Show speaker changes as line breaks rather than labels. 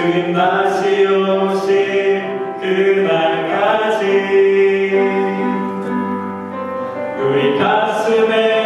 주님 다시 오실 그날까지. 우리 가슴에